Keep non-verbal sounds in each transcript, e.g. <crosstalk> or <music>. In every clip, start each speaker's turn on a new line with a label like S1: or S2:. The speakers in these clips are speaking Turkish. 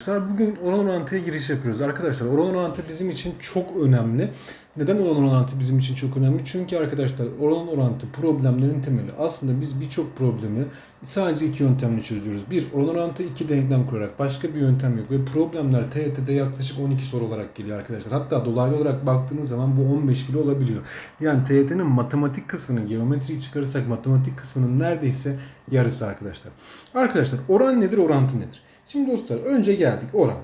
S1: Arkadaşlar bugün oran orantıya giriş yapıyoruz. Arkadaşlar oran orantı bizim için çok önemli. Neden oran orantı bizim için çok önemli? Çünkü arkadaşlar oran orantı problemlerin temeli. Aslında biz birçok problemi sadece iki yöntemle çözüyoruz. Bir, oran orantı iki denklem kurarak. Başka bir yöntem yok. Ve problemler TYT'de yaklaşık 12 soru olarak geliyor arkadaşlar. Hatta dolaylı olarak baktığınız zaman bu 15 bile olabiliyor. Yani TYT'nin matematik kısmının, geometriyi çıkarırsak matematik kısmının neredeyse yarısı arkadaşlar. Arkadaşlar oran nedir, orantı nedir? Şimdi dostlar önce geldik oran.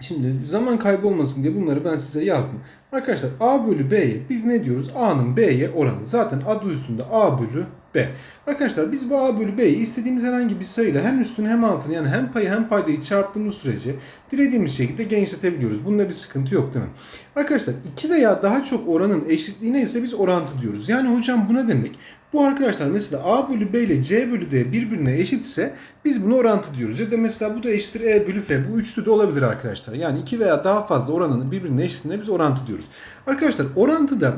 S1: Şimdi zaman kaybı olmasın diye bunları ben size yazdım. Arkadaşlar A bölü B'ye biz ne diyoruz? A'nın B'ye oranı. Zaten adı üstünde A bölü B. Arkadaşlar biz bu A bölü B'yi istediğimiz herhangi bir sayıyla hem üstünü hem altını yani hem payı hem paydayı çarptığımız sürece dilediğimiz şekilde genişletebiliyoruz. Bunda bir sıkıntı yok değil mi? Arkadaşlar iki veya daha çok oranın eşitliğine ise biz orantı diyoruz. Yani hocam bu ne demek? Bu arkadaşlar mesela A bölü B ile C bölü D birbirine eşitse biz bunu orantı diyoruz. Ya da mesela bu da eşittir E bölü F. Bu üçlü de olabilir arkadaşlar. Yani iki veya daha fazla oranın birbirine eşitliğine biz orantı diyoruz. Arkadaşlar orantıda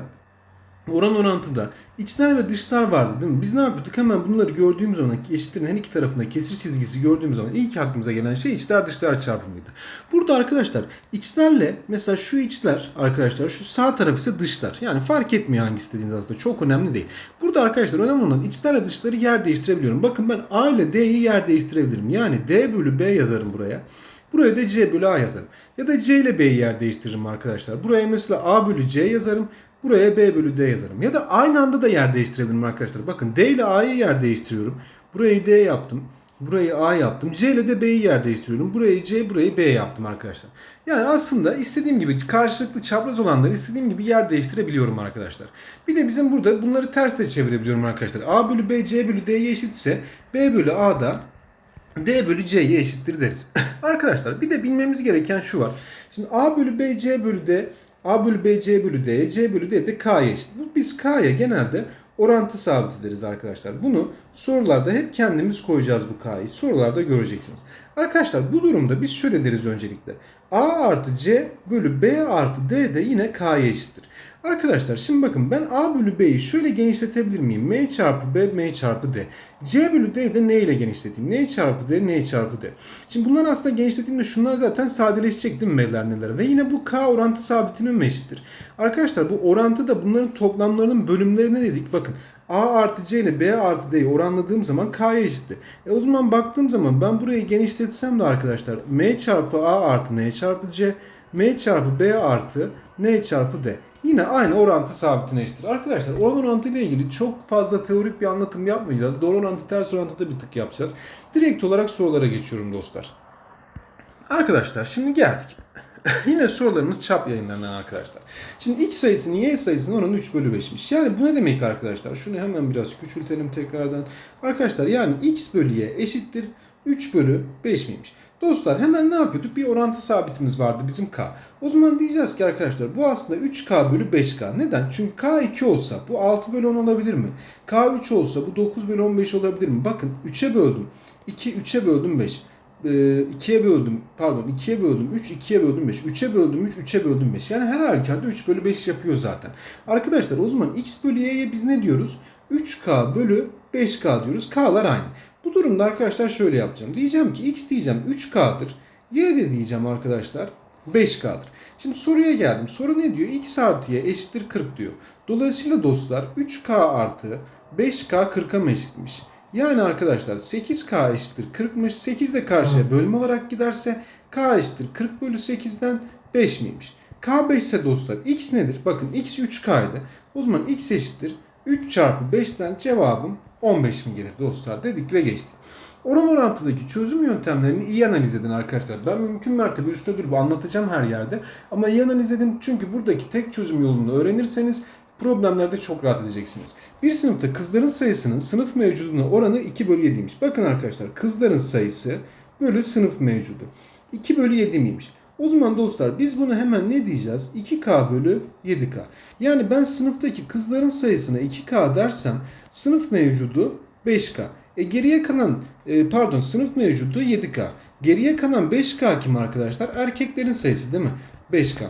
S1: oran orantıda içler ve dışlar vardı değil mi? Biz ne yapıyorduk? Hemen bunları gördüğümüz zaman eşitlerin her iki tarafında kesir çizgisi gördüğümüz zaman ilk aklımıza gelen şey içler dışlar çarpımıydı. Burada arkadaşlar içlerle mesela şu içler arkadaşlar şu sağ taraf ise dışlar. Yani fark etmiyor hangi istediğiniz aslında çok önemli değil. Burada arkadaşlar önemli olan içlerle dışları yer değiştirebiliyorum. Bakın ben A ile D'yi yer değiştirebilirim. Yani D bölü B yazarım buraya. Buraya da C bölü A yazarım. Ya da C ile B'yi yer değiştiririm arkadaşlar. Buraya mesela A bölü C yazarım. Buraya B bölü D yazarım. Ya da aynı anda da yer değiştirebilirim arkadaşlar. Bakın D ile A'yı yer değiştiriyorum. Burayı D yaptım. Burayı A yaptım. C ile de B'yi yer değiştiriyorum. Burayı C, burayı B yaptım arkadaşlar. Yani aslında istediğim gibi karşılıklı çapraz olanları istediğim gibi yer değiştirebiliyorum arkadaşlar. Bir de bizim burada bunları ters de çevirebiliyorum arkadaşlar. A bölü B, C bölü D'ye eşitse B bölü A da D bölü C'ye eşittir deriz. <laughs> Arkadaşlar bir de bilmemiz gereken şu var. Şimdi A bölü B, C bölü D, A bölü B, C bölü D, C bölü D de K'ya eşit. Bu Biz K'ya genelde orantı sabit ederiz arkadaşlar. Bunu sorularda hep kendimiz koyacağız bu K'yı. Sorularda göreceksiniz. Arkadaşlar bu durumda biz şöyle deriz öncelikle. A artı C bölü B artı D de yine K'ya eşittir. Arkadaşlar şimdi bakın ben A bölü B'yi şöyle genişletebilir miyim? M çarpı B, M çarpı D. C bölü D'yi de ne ile genişleteyim? N çarpı D, N çarpı D. Şimdi bunlar aslında genişlettiğimde şunlar zaten sadeleşecek değil mi M'ler neler? Ve yine bu K orantı sabitinin eşittir. Arkadaşlar bu orantı da bunların toplamlarının bölümlerine dedik. Bakın A artı C ile B artı D'yi oranladığım zaman K'ya eşitti. E o zaman baktığım zaman ben burayı genişletsem de arkadaşlar M çarpı A artı N çarpı C, M çarpı B artı N çarpı D. Yine aynı orantı sabitine eşittir. Arkadaşlar oran orantı ile ilgili çok fazla teorik bir anlatım yapmayacağız. Doğru orantı ters orantıda bir tık yapacağız. Direkt olarak sorulara geçiyorum dostlar. Arkadaşlar şimdi geldik. <laughs> Yine sorularımız çap yayınlarından arkadaşlar. Şimdi x sayısının y sayısının oranı 3 bölü 5'miş. Yani bu ne demek arkadaşlar? Şunu hemen biraz küçültelim tekrardan. Arkadaşlar yani x bölü y eşittir 3 bölü 5 miymiş? Dostlar hemen ne yapıyorduk? Bir orantı sabitimiz vardı bizim k. O zaman diyeceğiz ki arkadaşlar bu aslında 3k bölü 5k. Neden? Çünkü k 2 olsa bu 6 bölü 10 olabilir mi? k 3 olsa bu 9 bölü 15 olabilir mi? Bakın 3'e böldüm. 2 3'e böldüm 5. 2'ye böldüm pardon 2'ye böldüm 3 2'ye böldüm 5 3'e böldüm 3 3'e böldüm 5 yani her halükarda 3 bölü 5 yapıyor zaten. Arkadaşlar o zaman x bölü y'ye biz ne diyoruz? 3k bölü 5k diyoruz. K'lar aynı. Bu durumda arkadaşlar şöyle yapacağım. Diyeceğim ki x diyeceğim 3k'dır. Y de diyeceğim arkadaşlar 5k'dır. Şimdi soruya geldim. Soru ne diyor? x artı y eşittir 40 diyor. Dolayısıyla dostlar 3k artı 5k 40'a mı eşitmiş? Yani arkadaşlar 8k eşittir 40'mış. 8 de karşıya bölüm olarak giderse k eşittir 40 bölü 8'den 5 miymiş? k 5 ise dostlar x nedir? Bakın x 3k'ydı. O zaman x eşittir 3 çarpı 5'ten cevabım 15 mi gelir dostlar dedik ve geçtik. Oran orantıdaki çözüm yöntemlerini iyi analiz edin arkadaşlar. Ben mümkün mertebe üstüne durup anlatacağım her yerde. Ama iyi analiz edin çünkü buradaki tek çözüm yolunu öğrenirseniz problemlerde çok rahat edeceksiniz. Bir sınıfta kızların sayısının sınıf mevcuduna oranı 2 bölü 7'ymiş. Bakın arkadaşlar kızların sayısı bölü sınıf mevcudu. 2 bölü 7 miymiş? O zaman dostlar biz bunu hemen ne diyeceğiz? 2K bölü 7K. Yani ben sınıftaki kızların sayısına 2K dersem sınıf mevcudu 5K. E geriye kalan e, pardon sınıf mevcudu 7K. Geriye kalan 5K kim arkadaşlar? Erkeklerin sayısı değil mi? 5K.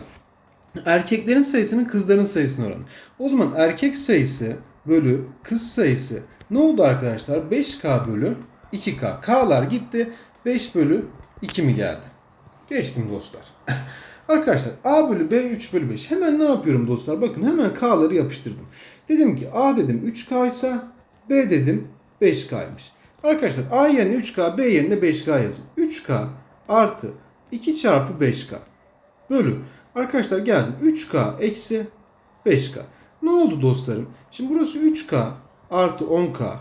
S1: Erkeklerin sayısının kızların sayısına oranı. O zaman erkek sayısı bölü kız sayısı ne oldu arkadaşlar? 5K bölü 2K. K'lar gitti. 5 bölü 2 mi geldi? Geçtim dostlar. <laughs> Arkadaşlar A bölü B 3 bölü 5. Hemen ne yapıyorum dostlar? Bakın hemen K'ları yapıştırdım. Dedim ki A dedim 3K ise B dedim 5K'ymış. Arkadaşlar A yerine 3K, B yerine 5K yazın. 3K artı 2 çarpı 5K bölü. Arkadaşlar geldim 3K eksi 5K. Ne oldu dostlarım? Şimdi burası 3K artı 10K.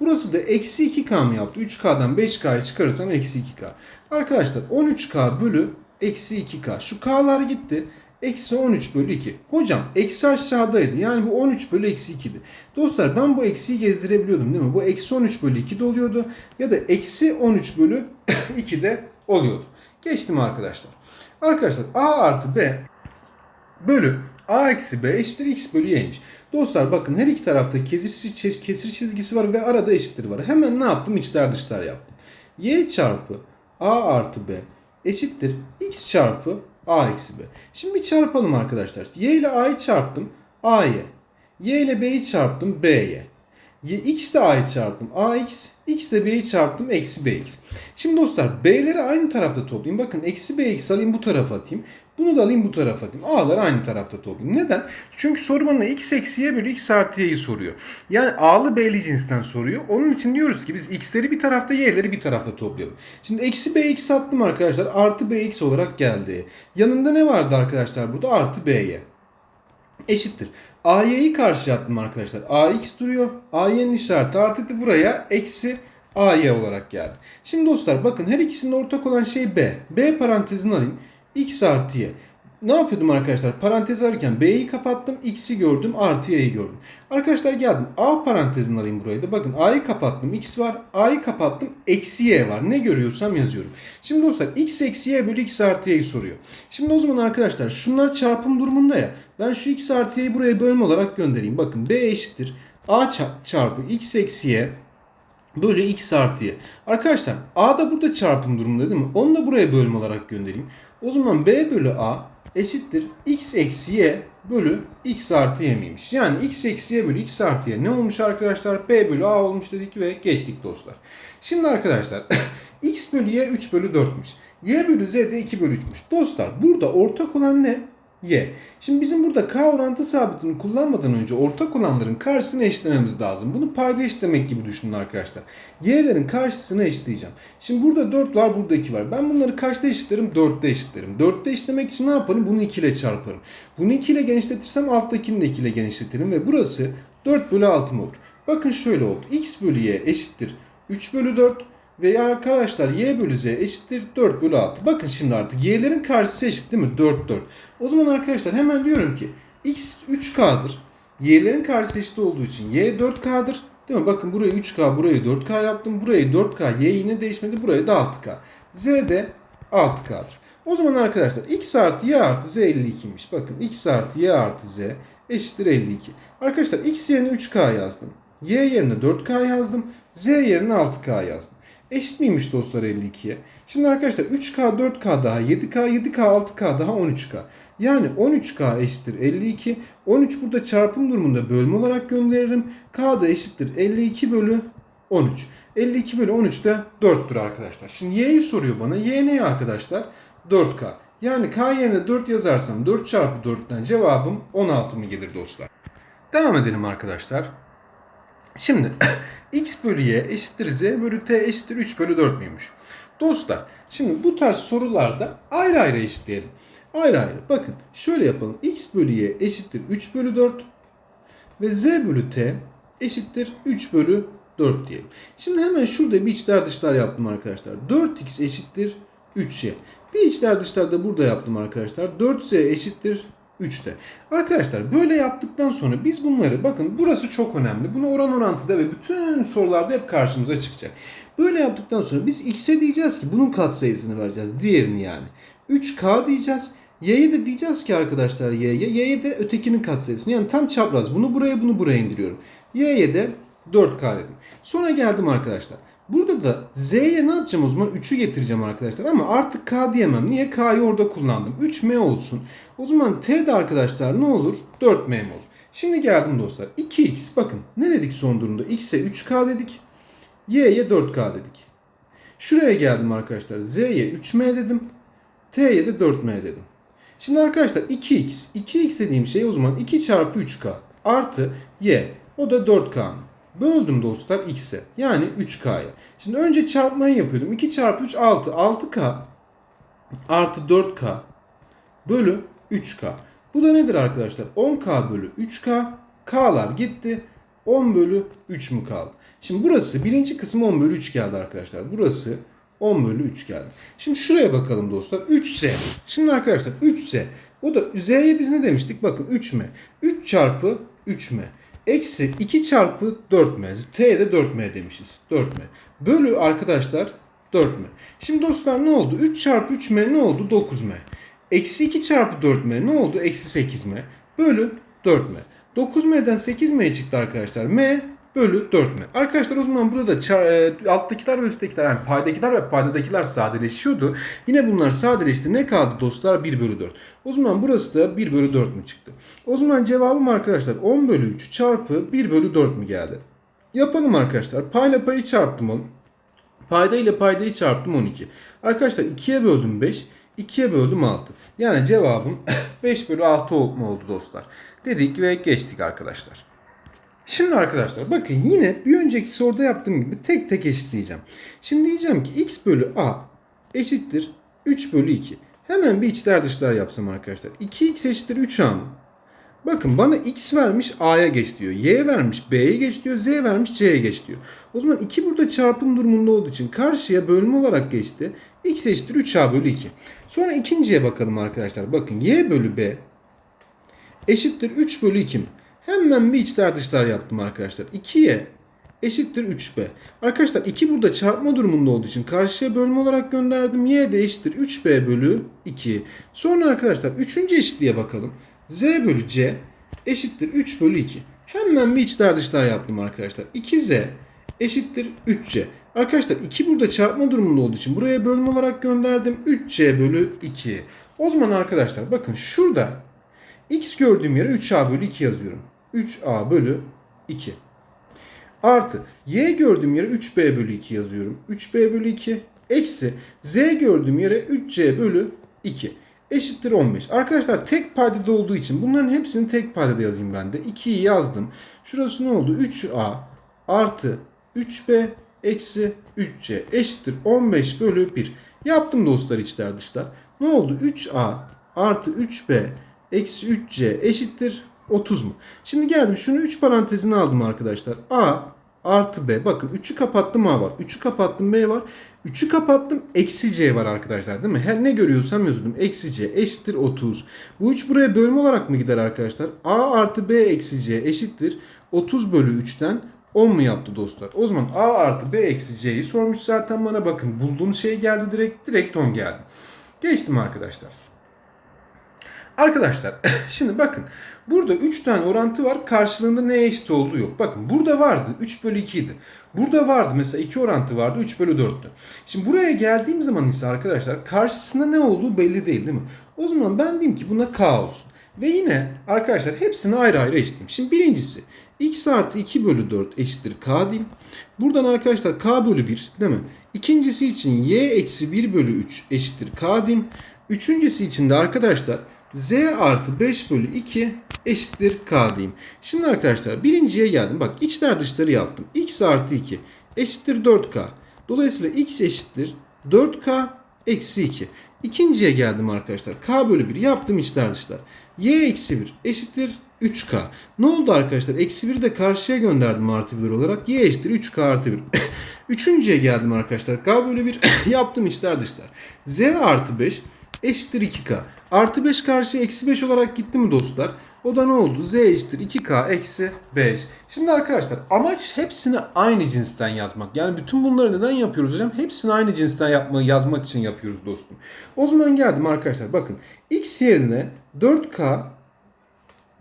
S1: Burası da eksi 2K mı yaptı? 3K'dan 5K'yı çıkarırsam eksi 2K. Arkadaşlar 13K bölü eksi 2K. Şu K'lar gitti. Eksi 13 bölü 2. Hocam eksi aşağıdaydı. Yani bu 13 bölü eksi 2'di. Dostlar ben bu eksiyi gezdirebiliyordum değil mi? Bu eksi 13 bölü 2 de oluyordu. Ya da eksi 13 bölü <coughs> 2 de oluyordu. Geçtim arkadaşlar. Arkadaşlar A artı B bölü A eksi B eşittir X bölü Y'ymiş. Dostlar bakın her iki tarafta kesir, kesir çizgisi var ve arada eşittir var. Hemen ne yaptım? İçler dışlar yaptım. Y çarpı A artı B eşittir X çarpı A eksi B. Şimdi bir çarpalım arkadaşlar. Y ile A'yı çarptım. A'ya. Y ile B'yi çarptım. B'ye. Y, X ile A'yı çarptım. AX. X ile B'yi çarptım. Eksi BX. Şimdi dostlar B'leri aynı tarafta toplayayım. Bakın eksi BX alayım bu tarafa atayım. Bunu da alayım bu tarafa atayım. A'ları aynı tarafta toplayayım. Neden? Çünkü soru bana x eksi y bölü x artı soruyor. Yani A'lı B'li cinsten soruyor. Onun için diyoruz ki biz x'leri bir tarafta y'leri bir tarafta toplayalım. Şimdi eksi bx attım arkadaşlar. Artı bx olarak geldi. Yanında ne vardı arkadaşlar burada? Artı by eşittir. AY'yi karşıya attım arkadaşlar. AX duruyor. AY'nin işareti artık buraya eksi AY olarak geldi. Şimdi dostlar bakın her ikisinde ortak olan şey B. B parantezini alayım. X artı Y. Ne yapıyordum arkadaşlar? Parantez alırken B'yi kapattım. X'i gördüm. Artı Y'yi gördüm. Arkadaşlar geldim. A parantezini alayım burayı da. Bakın A'yı kapattım. X var. A'yı kapattım. Eksi Y var. Ne görüyorsam yazıyorum. Şimdi dostlar X eksi Y bölü X artı Y'yi soruyor. Şimdi o zaman arkadaşlar şunlar çarpım durumunda ya. Ben şu X artı Y'yi buraya bölüm olarak göndereyim. Bakın B eşittir. A ça- çarpı X eksi Y Böyle x artı y. Arkadaşlar a da burada çarpım durumunda değil mi? Onu da buraya bölüm olarak göndereyim. O zaman b bölü a eşittir x eksi y bölü x artı y miymiş? Yani x eksi y bölü x artı y ne olmuş arkadaşlar? b bölü a olmuş dedik ve geçtik dostlar. Şimdi arkadaşlar <laughs> x bölü y 3 bölü 4'müş. y bölü z de 2 bölü 3'müş. Dostlar burada ortak olan ne? Y. Şimdi bizim burada K orantı sabitini kullanmadan önce ortak olanların karşısını eşitlememiz lazım. Bunu payda eşitlemek gibi düşünün arkadaşlar. Y'lerin karşısını eşitleyeceğim. Şimdi burada 4 var, burada 2 var. Ben bunları kaçta eşitlerim? 4'te eşitlerim. 4'te eşitlemek için ne yaparım? Bunu 2 ile çarparım. Bunu 2 ile genişletirsem alttakini de 2 ile genişletirim ve burası 4 bölü 6 mı olur? Bakın şöyle oldu. X bölü Y eşittir 3 bölü 4 ve arkadaşlar y bölü z eşittir 4 bölü 6. Bakın şimdi artık y'lerin karşısı eşit değil mi? 4 4. O zaman arkadaşlar hemen diyorum ki x 3k'dır. Y'lerin karşısı eşit olduğu için y 4k'dır. Değil mi? Bakın burayı 3k, burayı 4k yaptım. Burayı 4k, y yine değişmedi. Burayı da 6k. z de 6k'dır. O zaman arkadaşlar x artı y artı z 52'ymiş. Bakın x artı y artı z eşittir 52. Arkadaşlar x yerine 3k yazdım. Y yerine 4k yazdım. Z yerine 6k yazdım. Eşit miymiş dostlar 52'ye? Şimdi arkadaşlar 3K, 4K daha 7K, 7K, 6K daha 13K. Yani 13K eşittir 52. 13 burada çarpım durumunda bölme olarak gönderirim. K da eşittir 52 bölü 13. 52 bölü 13 de 4'tür arkadaşlar. Şimdi Y'yi soruyor bana. Y ne arkadaşlar? 4K. Yani K yerine 4 yazarsam 4 çarpı 4'ten cevabım 16 mı gelir dostlar? Devam edelim arkadaşlar. Şimdi <coughs> x bölü y eşittir z bölü t eşittir 3 bölü 4 müymüş? Dostlar şimdi bu tarz sorularda ayrı ayrı eşitleyelim. Ayrı ayrı. Bakın şöyle yapalım. x bölü y eşittir 3 bölü 4 ve z bölü t eşittir 3 bölü 4 diyelim. Şimdi hemen şurada bir içler dışlar yaptım arkadaşlar. 4x eşittir 3y. Bir içler dışlar da burada yaptım arkadaşlar. 4z eşittir 3'te. Arkadaşlar böyle yaptıktan sonra biz bunları bakın burası çok önemli. Bunu oran orantıda ve bütün sorularda hep karşımıza çıkacak. Böyle yaptıktan sonra biz x'e diyeceğiz ki bunun katsayısını vereceğiz. Diğerini yani. 3k diyeceğiz. Y'ye de diyeceğiz ki arkadaşlar y'ye. Y'ye de ötekinin katsayısını. Yani tam çapraz. Bunu buraya bunu buraya indiriyorum. Y'ye de 4k dedim. Sonra geldim arkadaşlar. Burada da z'ye ne yapacağım o zaman? 3'ü getireceğim arkadaşlar ama artık k diyemem. Niye? k'yı orada kullandım. 3m olsun. O zaman t de arkadaşlar ne olur? 4m mi olur? Şimdi geldim dostlar. 2x bakın ne dedik son durumda? x'e 3k dedik. y'ye 4k dedik. Şuraya geldim arkadaşlar. z'ye 3m dedim. T'ye de 4M dedim. Şimdi arkadaşlar 2x. 2x dediğim şey o zaman 2 çarpı 3k artı y. O da 4k. Böldüm dostlar x'e. Yani 3k'ya. Şimdi önce çarpmayı yapıyordum. 2 çarpı 3 6. 6k artı 4k bölü 3k. Bu da nedir arkadaşlar? 10k bölü 3k. K'lar gitti. 10 bölü 3 mü kaldı? Şimdi burası birinci kısım 10 bölü 3 geldi arkadaşlar. Burası 10 bölü 3 geldi. Şimdi şuraya bakalım dostlar. 3z. Şimdi arkadaşlar 3z. O da z'ye biz ne demiştik? Bakın 3m. 3 çarpı 3m. Eksi 2 çarpı 4m. T'ye de 4m demişiz. 4m. Bölü arkadaşlar 4m. Şimdi dostlar ne oldu? 3 çarpı 3m ne oldu? 9m. Eksi 2 çarpı 4m ne oldu? Eksi 8m. Bölü 4m. 9m'den 8m çıktı arkadaşlar. m bölü 4m. Arkadaşlar o zaman burada e, alttakiler ve üsttekiler yani paydakiler ve paydadakiler sadeleşiyordu. Yine bunlar sadeleşti. Ne kaldı dostlar? 1 bölü 4. O zaman burası da 1 bölü 4 mü çıktı? O zaman cevabım arkadaşlar 10 bölü 3 çarpı 1 bölü 4 mü geldi? Yapalım arkadaşlar. Payla payı çarptım onu. Payda ile paydayı çarptım 12. Arkadaşlar 2'ye böldüm 5. 2'ye böldüm 6. Yani cevabım <coughs> 5 bölü 6 mu oldu dostlar. Dedik ve geçtik arkadaşlar. Şimdi arkadaşlar bakın yine bir önceki soruda yaptığım gibi tek tek eşitleyeceğim. Şimdi diyeceğim ki x bölü a eşittir 3 bölü 2. Hemen bir içler dışlar yapsam arkadaşlar. 2x eşittir 3a mı? Bakın bana x vermiş a'ya geç diyor. Y vermiş b'ye geç diyor. Z vermiş c'ye geç diyor. O zaman 2 burada çarpım durumunda olduğu için karşıya bölme olarak geçti. x eşittir 3a bölü 2. Sonra ikinciye bakalım arkadaşlar. Bakın y bölü b eşittir 3 bölü 2 mi? Hemen bir içler dışlar yaptım arkadaşlar. 2'ye eşittir 3b. Arkadaşlar 2 burada çarpma durumunda olduğu için karşıya bölme olarak gönderdim. y de eşittir 3b bölü 2. Sonra arkadaşlar 3. eşitliğe bakalım. z bölü c eşittir 3 bölü 2. Hemen bir içler dışlar yaptım arkadaşlar. 2z eşittir 3c. Arkadaşlar 2 burada çarpma durumunda olduğu için buraya bölme olarak gönderdim. 3c bölü 2. O zaman arkadaşlar bakın şurada x gördüğüm yere 3a bölü 2 yazıyorum. 3a bölü 2. Artı y gördüğüm yere 3b bölü 2 yazıyorum. 3b bölü 2 eksi z gördüğüm yere 3c bölü 2 eşittir 15. Arkadaşlar tek paydada olduğu için bunların hepsini tek paydada yazayım ben de. 2'yi yazdım. Şurası ne oldu? 3a artı 3b eksi 3c eşittir 15 bölü 1. Yaptım dostlar içler dışlar. Ne oldu? 3a artı 3b eksi 3c eşittir 30 mu? Şimdi geldim şunu 3 parantezine aldım arkadaşlar. A artı B. Bakın 3'ü kapattım A var. 3'ü kapattım B var. 3'ü kapattım eksi C var arkadaşlar değil mi? Her ne görüyorsam yazıyordum. Eksi C eşittir 30. Bu 3 buraya bölme olarak mı gider arkadaşlar? A artı B eksi C eşittir 30 bölü 3'ten 10 mu yaptı dostlar? O zaman A artı B eksi C'yi sormuş zaten bana bakın. Bulduğum şey geldi direkt. Direkt 10 geldi. Geçtim arkadaşlar. Arkadaşlar <laughs> şimdi bakın burada 3 tane orantı var karşılığında neye eşit olduğu yok. Bakın burada vardı 3 bölü 2 idi. Burada vardı mesela 2 orantı vardı 3 bölü 4'tü. Şimdi buraya geldiğim zaman ise arkadaşlar karşısında ne olduğu belli değil değil mi? O zaman ben diyeyim ki buna k olsun. Ve yine arkadaşlar hepsini ayrı ayrı eşitleyeyim. Şimdi birincisi x artı 2 bölü 4 eşittir k diyeyim. Buradan arkadaşlar k bölü 1 değil mi? İkincisi için y eksi 1 bölü 3 eşittir k diyeyim. Üçüncüsü için de arkadaşlar z artı 5 bölü 2 eşittir k diyeyim. Şimdi arkadaşlar birinciye geldim. Bak içler dışları yaptım. x artı 2 eşittir 4k. Dolayısıyla x eşittir 4k eksi 2. İkinciye geldim arkadaşlar. k bölü 1 yaptım içler dışlar. y eksi 1 eşittir 3k. Ne oldu arkadaşlar? Eksi 1'i de karşıya gönderdim artı 1 olarak. y eşittir 3k artı 1. <coughs> Üçüncüye geldim arkadaşlar. k bölü 1 <coughs> yaptım içler dışlar. z artı 5 eşittir 2k. Artı 5 karşıya eksi 5 olarak gitti mi dostlar? O da ne oldu? Z eşittir 2K eksi 5. Şimdi arkadaşlar amaç hepsini aynı cinsten yazmak. Yani bütün bunları neden yapıyoruz hocam? Hepsini aynı cinsten yapma, yazmak için yapıyoruz dostum. O zaman geldim arkadaşlar bakın. X yerine 4K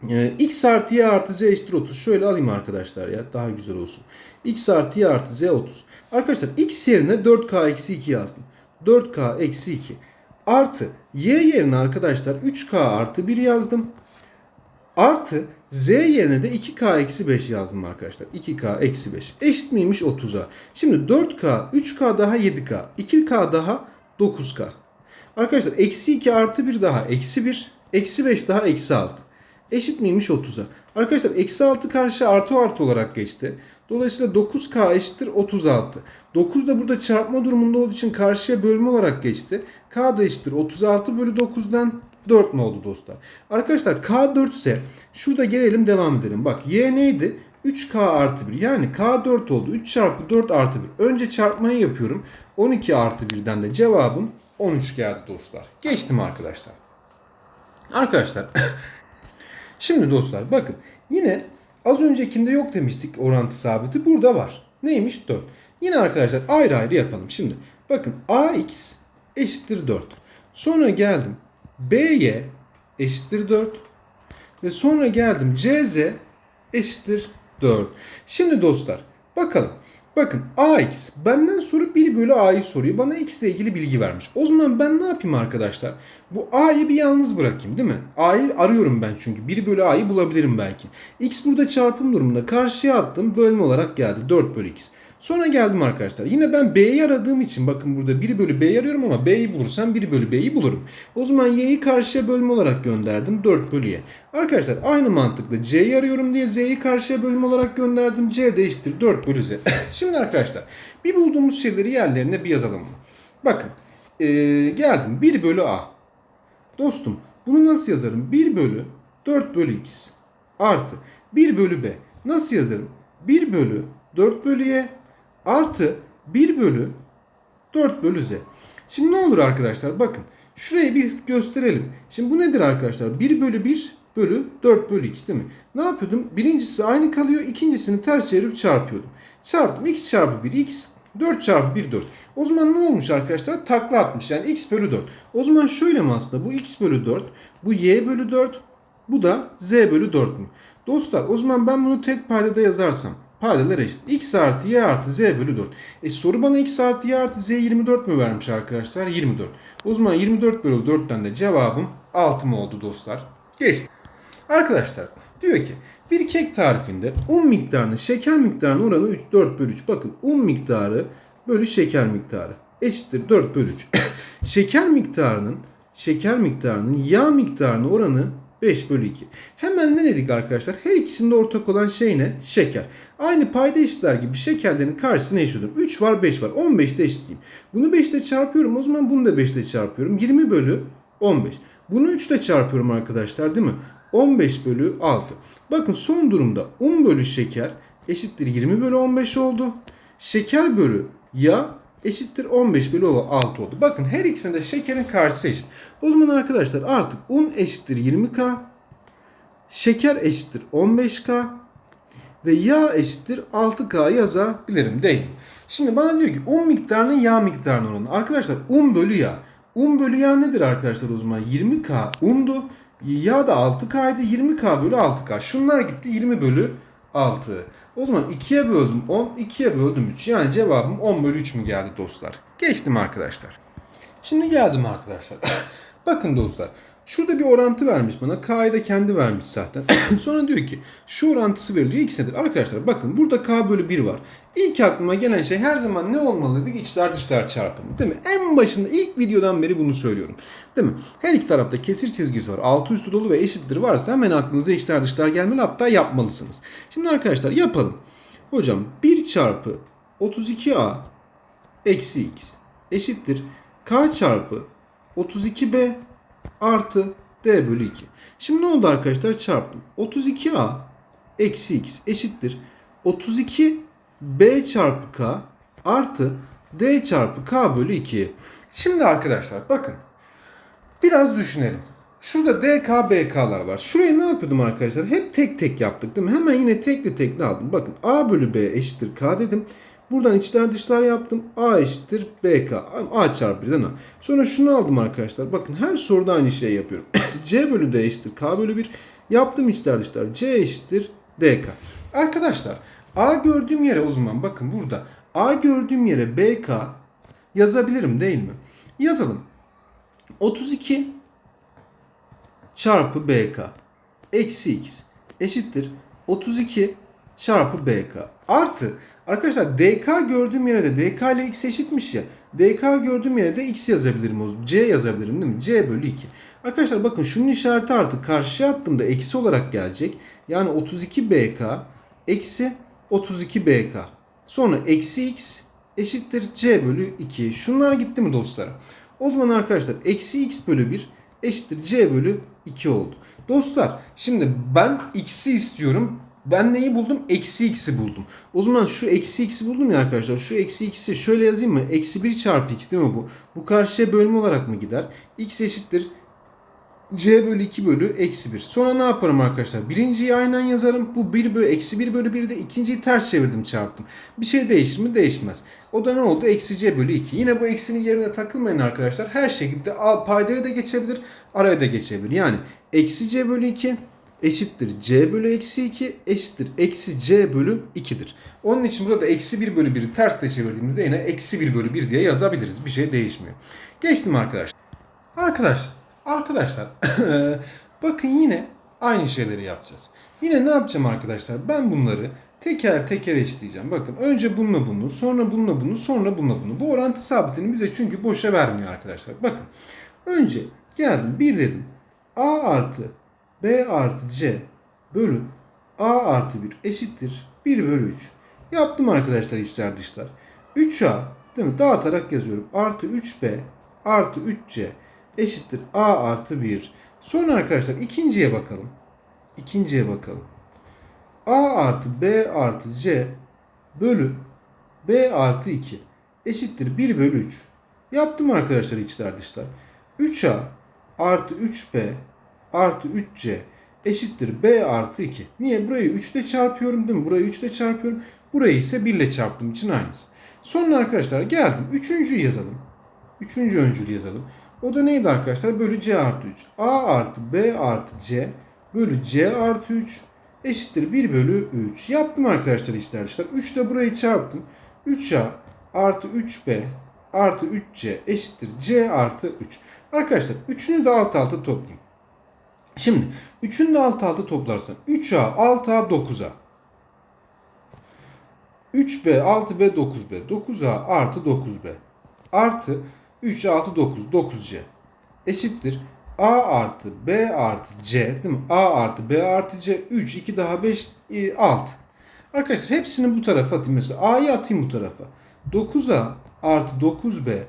S1: e, X artı Y artı Z eşittir 30. Şöyle alayım arkadaşlar ya daha güzel olsun. X artı Y artı Z 30. Arkadaşlar X yerine 4K eksi 2 yazdım. 4K eksi 2. Artı y yerine arkadaşlar 3k artı 1 yazdım. Artı z yerine de 2k eksi 5 yazdım arkadaşlar. 2k eksi 5 eşit miymiş 30'a? Şimdi 4k, 3k daha 7k, 2k daha 9k. Arkadaşlar eksi 2 artı 1 daha eksi 1. Eksi 5 daha eksi 6. Eşit miymiş 30'a? Arkadaşlar eksi 6 karşı artı artı olarak geçti. Dolayısıyla 9K eşittir 36. 9 da burada çarpma durumunda olduğu için karşıya bölme olarak geçti. K da eşittir 36 bölü 9'dan 4 ne oldu dostlar? Arkadaşlar K 4 ise şurada gelelim devam edelim. Bak Y neydi? 3K artı 1 yani K 4 oldu. 3 çarpı 4 artı 1. Önce çarpmayı yapıyorum. 12 artı 1'den de cevabım 13 geldi dostlar. Geçtim arkadaşlar. Arkadaşlar <laughs> Şimdi dostlar bakın yine az öncekinde yok demiştik orantı sabiti. Burada var. Neymiş? 4. Yine arkadaşlar ayrı ayrı yapalım. Şimdi bakın ax eşittir 4. Sonra geldim by eşittir 4. Ve sonra geldim cz eşittir 4. Şimdi dostlar bakalım. Bakın ax benden soru 1 bölü a'yı soruyor. Bana x ile ilgili bilgi vermiş. O zaman ben ne yapayım arkadaşlar? Bu a'yı bir yalnız bırakayım değil mi? a'yı arıyorum ben çünkü. 1 bölü a'yı bulabilirim belki. x burada çarpım durumunda karşıya attım. Bölme olarak geldi. 4 bölü x. Sonra geldim arkadaşlar. Yine ben b'yi aradığım için bakın burada 1 bölü b'yi arıyorum ama b'yi bulursam 1 bölü b'yi bulurum. O zaman y'yi karşıya bölme olarak gönderdim. 4 bölü y. Arkadaşlar aynı mantıkla c'yi arıyorum diye z'yi karşıya bölme olarak gönderdim. c de eşittir 4 bölü z. <laughs> Şimdi arkadaşlar bir bulduğumuz şeyleri yerlerine bir yazalım. Bakın ee, geldim 1 bölü a. Dostum bunu nasıl yazarım? 1 bölü 4 bölü x artı 1 bölü b. Nasıl yazarım? 1 bölü 4 bölü y artı 1 bölü 4 bölü z. Şimdi ne olur arkadaşlar bakın. Şurayı bir gösterelim. Şimdi bu nedir arkadaşlar? 1 bölü 1 bölü 4 bölü x değil mi? Ne yapıyordum? Birincisi aynı kalıyor. ikincisini ters çevirip çarpıyordum. Çarptım. x çarpı 1 x 4 çarpı 1 4. O zaman ne olmuş arkadaşlar? Takla atmış. Yani x bölü 4. O zaman şöyle mi aslında? Bu x bölü 4. Bu y bölü 4. Bu da z bölü 4 mü? Dostlar o zaman ben bunu tek paydada yazarsam paydalar eşit. x artı y artı z bölü 4. E soru bana x artı y artı z 24 mü vermiş arkadaşlar? 24. O zaman 24 bölü 4'ten de cevabım 6 mı oldu dostlar? Geçti. Arkadaşlar diyor ki bir kek tarifinde un miktarının şeker miktarının oranı 3, 4 bölü 3. Bakın un miktarı bölü şeker miktarı eşittir 4 bölü 3. <coughs> şeker miktarının şeker miktarının yağ miktarının oranı 5 bölü 2. Hemen ne dedik arkadaşlar? Her ikisinde ortak olan şey ne? Şeker. Aynı payda eşitler gibi şekerlerin karşısına eşitliyorum. 3 var 5 var. 15'te eşitleyeyim. Bunu 5 ile çarpıyorum. O zaman bunu da 5 ile çarpıyorum. 20 bölü 15. Bunu 3 ile çarpıyorum arkadaşlar değil mi? 15 bölü 6. Bakın son durumda 10 bölü şeker eşittir 20 bölü 15 oldu. Şeker bölü yağ eşittir 15 bölü 6 oldu. Bakın her ikisinde şekerin karşısı eşit. O zaman arkadaşlar artık un eşittir 20K, şeker eşittir 15K ve yağ eşittir 6K yazabilirim değil? Şimdi bana diyor ki un miktarının yağ miktarına oranı. Arkadaşlar un bölü yağ. Un bölü yağ nedir arkadaşlar o zaman? 20K undu. Yağ da 6K'ydı. 20K bölü 6K. Şunlar gitti 20 bölü 6. O zaman 2'ye böldüm 10, 2'ye böldüm 3. Yani cevabım 10 bölü 3 mü geldi dostlar? Geçtim arkadaşlar. Şimdi geldim arkadaşlar. <coughs> Bakın dostlar. Şurada bir orantı vermiş bana. K'yı da kendi vermiş zaten. <coughs> Sonra diyor ki şu orantısı veriliyor. X nedir? Arkadaşlar bakın burada K bölü 1 var. İlk aklıma gelen şey her zaman ne olmalıydı? İçler dışlar çarpımı. Değil mi? En başında ilk videodan beri bunu söylüyorum. Değil mi? Her iki tarafta kesir çizgisi var. Altı üstü dolu ve eşittir varsa hemen aklınıza içler dışlar gelmeli. Hatta yapmalısınız. Şimdi arkadaşlar yapalım. Hocam 1 çarpı 32A eksi X eşittir. K çarpı 32B artı D bölü 2. Şimdi ne oldu arkadaşlar? Çarptım. 32A eksi X eşittir. 32B çarpı K artı D çarpı K bölü 2. Şimdi arkadaşlar bakın. Biraz düşünelim. Şurada DK, BK'lar var. Şurayı ne yapıyordum arkadaşlar? Hep tek tek yaptık değil mi? Hemen yine tekli tekli aldım. Bakın A bölü B eşittir K dedim. Buradan içler dışlar yaptım. A eşittir BK. A çarpı 1'den A. Sonra şunu aldım arkadaşlar. Bakın her soruda aynı şeyi yapıyorum. <coughs> C bölü D eşittir K bölü 1. Yaptım içler dışlar. C eşittir DK. Arkadaşlar A gördüğüm yere o zaman bakın burada. A gördüğüm yere BK yazabilirim değil mi? Yazalım. 32 çarpı BK eksi X eşittir 32 çarpı BK artı arkadaşlar DK gördüğüm yere de DK ile X eşitmiş ya dk gördüğüm yere de x yazabilirim c yazabilirim değil mi? c bölü 2. Arkadaşlar bakın şunun işareti artık karşıya attığımda eksi olarak gelecek. Yani 32bk eksi 32bk. Sonra eksi x eşittir c bölü 2. Şunlar gitti mi dostlar? O zaman arkadaşlar eksi x bölü 1 eşittir c bölü 2 oldu. Dostlar şimdi ben x'i istiyorum. Ben neyi buldum? Eksi x'i buldum. O zaman şu eksi x'i buldum ya arkadaşlar. Şu eksi x'i şöyle yazayım mı? Eksi 1 çarpı x değil mi bu? Bu karşıya bölme olarak mı gider? x eşittir c bölü 2 bölü eksi 1. Sonra ne yaparım arkadaşlar? Birinciyi aynen yazarım. Bu 1 bölü eksi 1 bölü 1 de ikinciyi ters çevirdim çarptım. Bir şey değişir mi? Değişmez. O da ne oldu? Eksi c bölü 2. Yine bu eksinin yerine takılmayın arkadaşlar. Her şekilde paydaya da geçebilir. Araya da geçebilir. Yani eksi c bölü 2 eşittir c bölü eksi 2 eşittir eksi c bölü 2'dir. Onun için burada eksi 1 bölü 1'i ters de çevirdiğimizde yine eksi 1 bölü 1 diye yazabiliriz. Bir şey değişmiyor. Geçtim arkadaşlar. Arkadaşlar, arkadaşlar <clears throat> bakın yine aynı şeyleri yapacağız. Yine ne yapacağım arkadaşlar? Ben bunları teker teker eşitleyeceğim. Bakın önce bununla bunu, sonra bununla bunu, sonra bununla bunu. Bu orantı sabitini bize çünkü boşa vermiyor arkadaşlar. Bakın önce geldim 1 dedim. A artı B artı C bölü A artı 1 eşittir 1 bölü 3. Yaptım arkadaşlar içler dışlar. 3A değil mi? Dağıtarak yazıyorum. Artı 3B artı 3C eşittir A artı 1. Sonra arkadaşlar ikinciye bakalım. İkinciye bakalım. A artı B artı C bölü B artı 2 eşittir 1 bölü 3. Yaptım arkadaşlar içler dışlar. 3A artı 3B artı 3C eşittir B artı 2. Niye? Burayı 3 ile çarpıyorum değil mi? Burayı 3 ile çarpıyorum. Burayı ise 1 ile çarptığım için aynısı. Sonra arkadaşlar geldim. Üçüncüyü yazalım. Üçüncü öncülü yazalım. O da neydi arkadaşlar? Bölü C artı 3. A artı B artı C bölü C artı 3 eşittir 1 bölü 3. Yaptım arkadaşlar işler dışlar. 3 ile burayı çarptım. 3A artı 3B artı 3C eşittir C artı 3. Arkadaşlar üçünü de alt alta toplayayım. Şimdi 3'ünü de alt alta toplarsan 3A 6A 9A 3B 6B 9B 9A artı 9B artı 3 6 9 9C eşittir A artı B artı C değil mi? A artı B artı C 3 2 daha 5 e, 6. Arkadaşlar hepsini bu tarafa atayım mesela. A'yı atayım bu tarafa. 9A artı 9B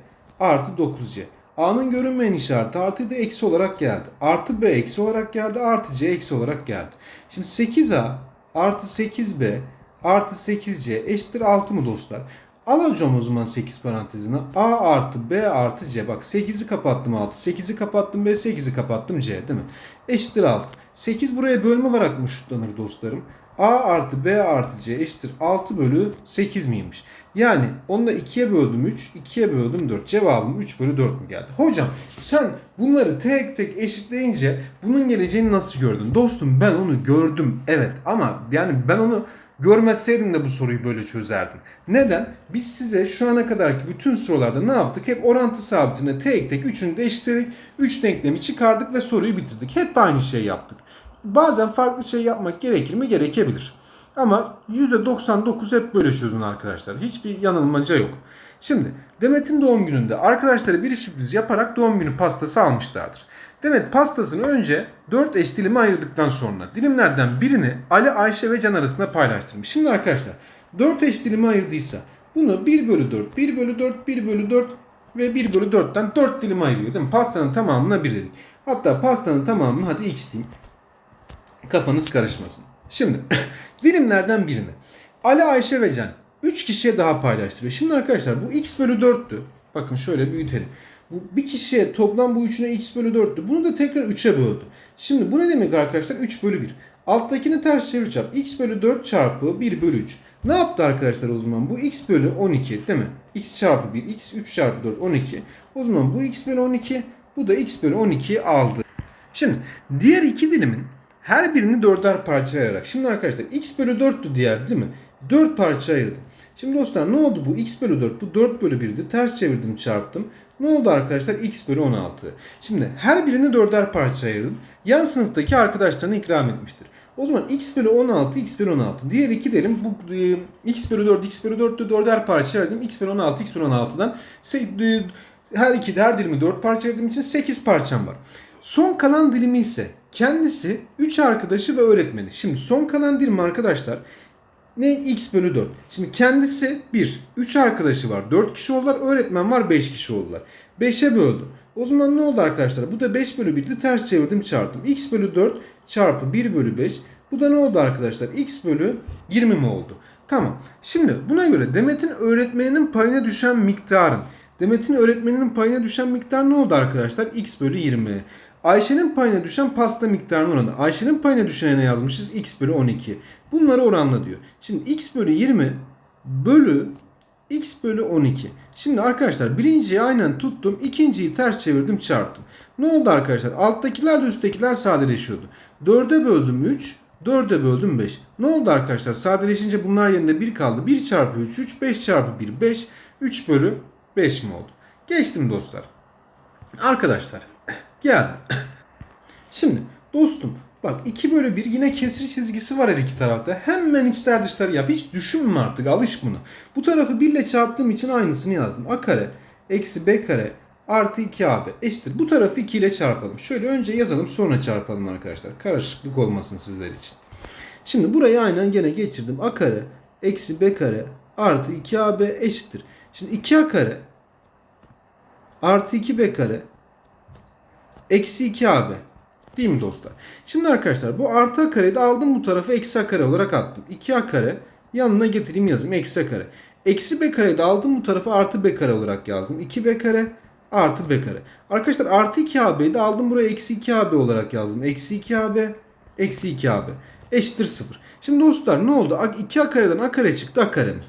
S1: artı 9C. A'nın görünmeyen işareti artı da eksi olarak geldi. Artı B eksi olarak geldi. Artı C eksi olarak geldi. Şimdi 8A artı 8B artı 8C eşittir 6 mı dostlar? Alacağım o zaman 8 parantezine. A artı B artı C. Bak 8'i kapattım 6. 8'i kapattım B. 8'i kapattım C değil mi? Eşittir 6. 8 buraya bölme olarak mı şutlanır dostlarım? A artı B artı C eşittir 6 bölü 8 miymiş? Yani onu da 2'ye böldüm 3, 2'ye böldüm 4. Cevabım 3 bölü 4 mü geldi? Hocam sen bunları tek tek eşitleyince bunun geleceğini nasıl gördün? Dostum ben onu gördüm evet ama yani ben onu görmezseydim de bu soruyu böyle çözerdim. Neden? Biz size şu ana kadarki bütün sorularda ne yaptık? Hep orantı sabitine tek tek üçünü de eşitledik. 3 denklemi çıkardık ve soruyu bitirdik. Hep aynı şey yaptık. Bazen farklı şey yapmak gerekir mi? Gerekebilir. Ama %99 hep böyle çözün arkadaşlar. Hiçbir yanılmaca yok. Şimdi Demet'in doğum gününde arkadaşları bir sürpriz yaparak doğum günü pastası almışlardır. Demet pastasını önce 4 eş dilime ayırdıktan sonra dilimlerden birini Ali, Ayşe ve Can arasında paylaştırmış. Şimdi arkadaşlar 4 eş dilime ayırdıysa bunu 1 bölü 4, 1 bölü 4, 1 bölü 4 ve 1 bölü 4'ten 4 dilime ayırıyor değil mi? Pastanın tamamına 1 dedik. Hatta pastanın tamamını hadi x diyeyim. Kafanız karışmasın. Şimdi <laughs> dilimlerden birini Ali, Ayşe ve Can 3 kişiye daha paylaştırıyor. Şimdi arkadaşlar bu x bölü 4'tü. Bakın şöyle büyütelim. Bir kişiye toplam bu üçüne x bölü 4'tü. Bunu da tekrar 3'e böldü. Şimdi bu ne demek arkadaşlar? 3 bölü 1. Alttakini ters çevir çarp. x bölü 4 çarpı 1 bölü 3. Ne yaptı arkadaşlar o zaman? Bu x bölü 12 değil mi? x çarpı 1, x 3 çarpı 4 12. O zaman bu x bölü 12, bu da x bölü 12 aldı. Şimdi diğer iki dilimin her birini dörder parçaya ayırarak. Şimdi arkadaşlar x bölü 4'tü diğer değil mi? 4 parça ayırdım. Şimdi dostlar ne oldu bu? x bölü 4 bu 4 bölü 1'di. Ters çevirdim çarptım. Ne oldu arkadaşlar? x bölü 16. Şimdi her birini dörder parça ayırdım. Yan sınıftaki arkadaşlarına ikram etmiştir. O zaman x bölü 16, x bölü 16. Diğer iki derim bu e, x bölü 4, x bölü 4'te 4'er parça verdim. x bölü 16, x bölü 16'dan se- e, her iki her dilimi 4 parça verdiğim için 8 parçam var. Son kalan dilimi ise kendisi 3 arkadaşı ve öğretmeni. Şimdi son kalan dilim arkadaşlar ne x bölü 4. Şimdi kendisi 1. 3 arkadaşı var. 4 kişi oldular. Öğretmen var 5 kişi oldular. 5'e böldüm. O zaman ne oldu arkadaşlar? Bu da 5 bölü 1'di. Ters çevirdim çarptım. x bölü 4 çarpı 1 bölü 5. Bu da ne oldu arkadaşlar? x bölü 20 mi oldu? Tamam. Şimdi buna göre Demet'in öğretmeninin payına düşen miktarın Demet'in öğretmeninin payına düşen miktar ne oldu arkadaşlar? x bölü 20. Ayşe'nin payına düşen pasta miktarının oranı. Ayşe'nin payına düşene ne yazmışız? x bölü 12. Bunları oranla diyor. Şimdi x bölü 20 bölü x bölü 12. Şimdi arkadaşlar birinciyi aynen tuttum. ikinciyi ters çevirdim çarptım. Ne oldu arkadaşlar? Alttakilerle üsttekiler sadeleşiyordu. 4'e böldüm 3. 4'e böldüm 5. Ne oldu arkadaşlar? Sadeleşince bunlar yerinde 1 kaldı. 1 çarpı 3 3. 5 çarpı 1 5. 3 bölü 5 mi oldu? Geçtim dostlar. Arkadaşlar geldim. Şimdi dostum bak 2 bölü 1 yine kesri çizgisi var her iki tarafta. Hemen içler dışlar yap. Hiç düşünme artık alış buna. Bu tarafı 1 ile çarptığım için aynısını yazdım. A kare eksi B kare artı 2AB eşittir. Bu tarafı 2 ile çarpalım. Şöyle önce yazalım sonra çarpalım arkadaşlar. Karışıklık olmasın sizler için. Şimdi burayı aynen gene geçirdim. A kare eksi B kare artı 2AB eşittir. Şimdi 2A kare artı 2B kare eksi 2AB. Değil mi dostlar? Şimdi arkadaşlar bu artı a kareyi de aldım bu tarafı eksi a kare olarak attım. 2a kare yanına getireyim yazayım eksi a kare. Eksi b kareyi de aldım bu tarafı artı b kare olarak yazdım. 2b kare artı b kare. Arkadaşlar artı 2ab'yi de aldım buraya eksi 2ab olarak yazdım. Eksi 2ab eksi 2ab eşittir 0. Şimdi dostlar ne oldu? 2a kareden a kare çıktı a kare mi?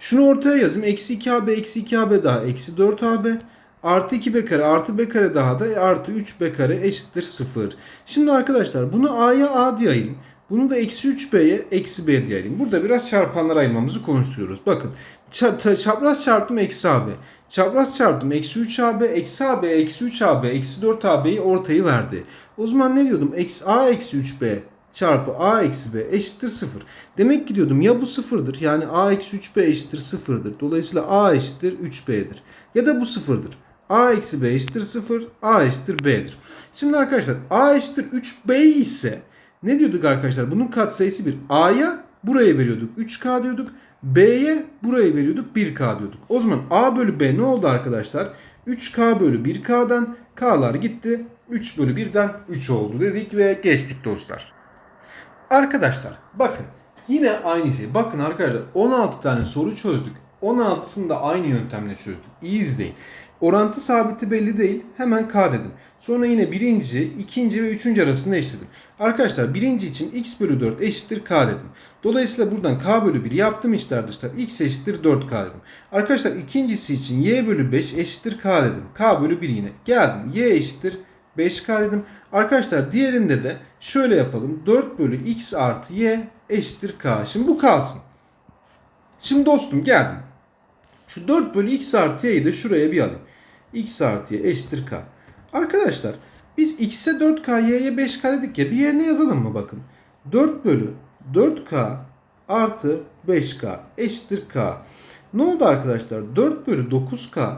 S1: Şunu ortaya yazayım. Eksi 2ab eksi 2ab daha eksi 4ab artı 2b kare artı b kare daha da artı 3b kare eşittir 0. Şimdi arkadaşlar bunu a'ya a diye ayırayım. Bunu da eksi 3b'ye eksi b diye ayırayım. Burada biraz çarpanlar ayırmamızı konuşturuyoruz. Bakın ça- çapraz çarptım eksi ab. Çapraz çarptım eksi 3ab eksi ab eksi 3ab eksi 4ab'yi ortayı verdi. O zaman ne diyordum? Eksi, a eksi 3b çarpı a eksi b eşittir 0. Demek ki diyordum ya bu sıfırdır yani a eksi 3b eşittir sıfırdır. Dolayısıyla a eşittir 3b'dir. Ya da bu sıfırdır. A eksi b eşittir 0, a eşittir b'dir. Şimdi arkadaşlar a eşittir 3b ise ne diyorduk arkadaşlar? Bunun katsayısı 1. a'ya buraya veriyorduk 3k diyorduk. b'ye buraya veriyorduk 1k diyorduk. O zaman a bölü b ne oldu arkadaşlar? 3k bölü 1k'dan k'lar gitti. 3 bölü 1'den 3 oldu dedik ve geçtik dostlar. Arkadaşlar bakın yine aynı şey. Bakın arkadaşlar 16 tane soru çözdük. 16'sını da aynı yöntemle çözdük. İyi izleyin. Orantı sabiti belli değil. Hemen K dedim. Sonra yine birinci, ikinci ve üçüncü arasında eşitledim. Arkadaşlar birinci için x bölü 4 eşittir k dedim. Dolayısıyla buradan k bölü 1 yaptım içler dışlar. x eşittir 4k dedim. Arkadaşlar ikincisi için y bölü 5 eşittir k dedim. k bölü 1 yine. Geldim y eşittir 5k dedim. Arkadaşlar diğerinde de şöyle yapalım. 4 bölü x artı y eşittir k. Şimdi bu kalsın. Şimdi dostum geldim. Şu 4 bölü x artı y'yi de şuraya bir alayım. X artı eşittir k. Arkadaşlar biz x'e 4k y'ye 5k dedik ya bir yerine yazalım mı bakın. 4 bölü 4k artı 5k eşittir k. Ne oldu arkadaşlar? 4 bölü 9k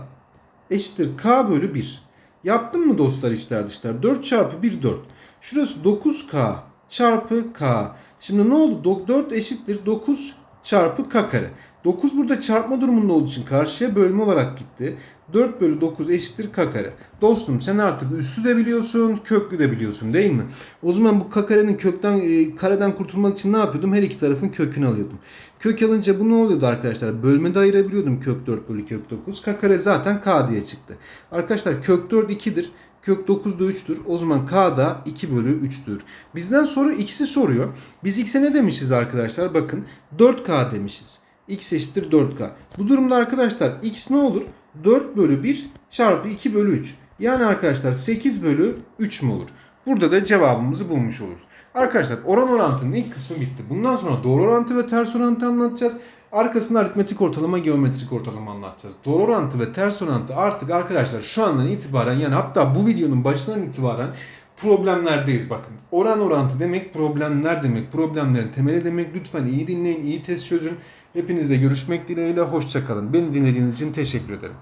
S1: eşittir k bölü 1. Yaptım mı dostlar içler dışlar? 4 çarpı 1 4. Şurası 9k çarpı k. Şimdi ne oldu? 4 eşittir 9 çarpı k kare. 9 burada çarpma durumunda olduğu için karşıya bölme olarak gitti. 4 bölü 9 eşittir k kare. Dostum sen artık üstü de biliyorsun, köklü de biliyorsun değil mi? O zaman bu k karenin kökten, e, kareden kurtulmak için ne yapıyordum? Her iki tarafın kökünü alıyordum. Kök alınca bu ne oluyordu arkadaşlar? Bölmede ayırabiliyordum kök 4 bölü kök 9. K kare zaten k diye çıktı. Arkadaşlar kök 4 2'dir. Kök 9 da 3'tür. O zaman k da 2 bölü 3'tür. Bizden sonra x'i soruyor. Biz x'e ne demişiz arkadaşlar? Bakın 4k demişiz. X eşittir 4k. Bu durumda arkadaşlar x ne olur? 4 bölü 1 çarpı 2 bölü 3. Yani arkadaşlar 8 bölü 3 mü olur? Burada da cevabımızı bulmuş oluruz. Arkadaşlar oran orantının ilk kısmı bitti. Bundan sonra doğru orantı ve ters orantı anlatacağız. Arkasında aritmetik ortalama, geometrik ortalama anlatacağız. Doğru orantı ve ters orantı artık arkadaşlar şu andan itibaren yani hatta bu videonun başından itibaren problemlerdeyiz bakın. Oran orantı demek problemler demek. Problemlerin temeli demek. Lütfen iyi dinleyin, iyi test çözün. Hepinizle görüşmek dileğiyle. Hoşçakalın. Beni dinlediğiniz için teşekkür ederim.